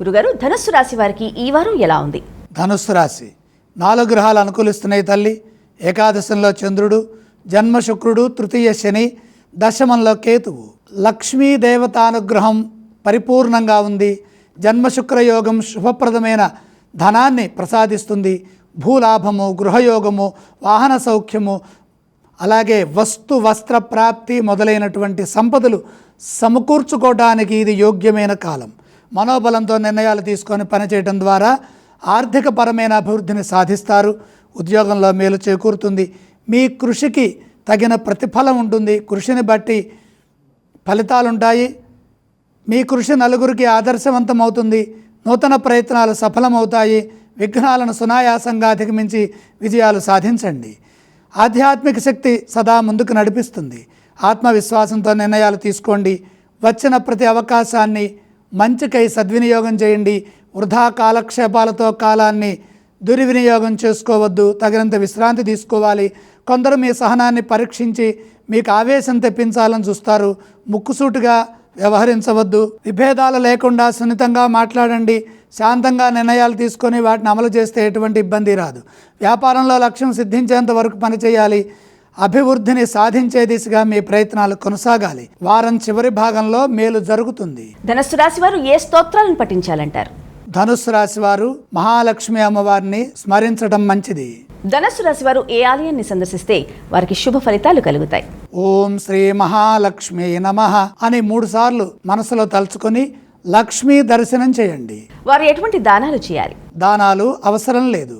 గురుగారు ధనుస్సు రాశి వారికి ఈ వారం ఎలా ఉంది? ధనుస్సు రాశి. నాలుగు గ్రహాలు అనుకూలిస్తున్నాయి తల్లి. ఏకాదశంలో చంద్రుడు జన్మ శుక్రుడు తృతీయ శని దశమంలో కేతువు. లక్ష్మీ దేవతానుగ్రహం పరిపూర్ణంగా ఉంది. జన్మ శుభప్రదమైన ధనాన్ని ప్రసాదిస్తుంది. భూలాభము గృహయోగము వాహన సౌఖ్యము అలాగే వస్తు వస్త్ర ప్రాప్తి మొదలైనటువంటి సంపదలు సమకూర్చుకోవడానికి ఇది యోగ్యమైన కాలం. మనోబలంతో నిర్ణయాలు తీసుకొని పనిచేయడం ద్వారా ఆర్థిక పరమైన అభివృద్ధిని సాధిస్తారు. ఉద్యోగంలో మేలు చేకూరుతుంది. మీ కృషికి తగిన ప్రతిఫలం ఉంటుంది. కృషిని బట్టి ఫలితాలుంటాయి. మీ కృషి నలుగురికి ఆదర్శవంతమవుతుంది. నూతన ప్రయత్నాలు సఫలమవుతాయి. విఘ్నాలను సునాయాసంగా అధిగమించి విజయాలు సాధించండి. ఆధ్యాత్మిక శక్తి సదా ముందుకు నడిపిస్తుంది. ఆత్మవిశ్వాసంతో నిర్ణయాలు తీసుకోండి. వచ్చిన ప్రతి అవకాశాన్ని మంచికై సద్వినియోగం చేయండి. వృధా కాలక్షేపాలతో కాలాన్ని దుర్వినియోగం చేసుకోవద్దు. తగినంత విశ్రాంతి తీసుకోవాలి. కొందరు మీ సహనాన్ని పరీక్షించి మీకు ఆవేశం తెప్పించాలని చూస్తారు. ముక్కుసూటిగా వ్యవహరించవద్దు. విభేదాలు లేకుండా సున్నితంగా మాట్లాడండి. శాంతంగా నిర్ణయాలు తీసుకొని వాటిని అమలు చేస్తే ఎటువంటి ఇబ్బంది రాదు. వ్యాపారంలో లక్ష్యం సిద్ధించేంత వరకు పనిచేయాలి. అభివృద్ధిని సాధించే దిశగా మీ ప్రయత్నాలు కొనసాగాలి. వారం చివరి భాగంలో మేలు జరుగుతుంది. ధనస్సు రాశి వారు ఏ స్తోత్రాలను పఠించాలంటారు? ధనుస్సు రాశి వారు మహాలక్ష్మి అమ్మవారిని స్మరించడం మంచిది. ధనస్సు రాశి వారు ఏ ఆలయాన్ని సందర్శిస్తే వారికి శుభ ఫలితాలు కలుగుతాయి? ఓం శ్రీ మహాలక్ష్మి నమ అని మూడు సార్లు మనసులో తలుచుకొని లక్ష్మీ దర్శనం చేయండి. వారు ఎటువంటి దానాలు చేయాలి? దానాలు అవసరం లేదు.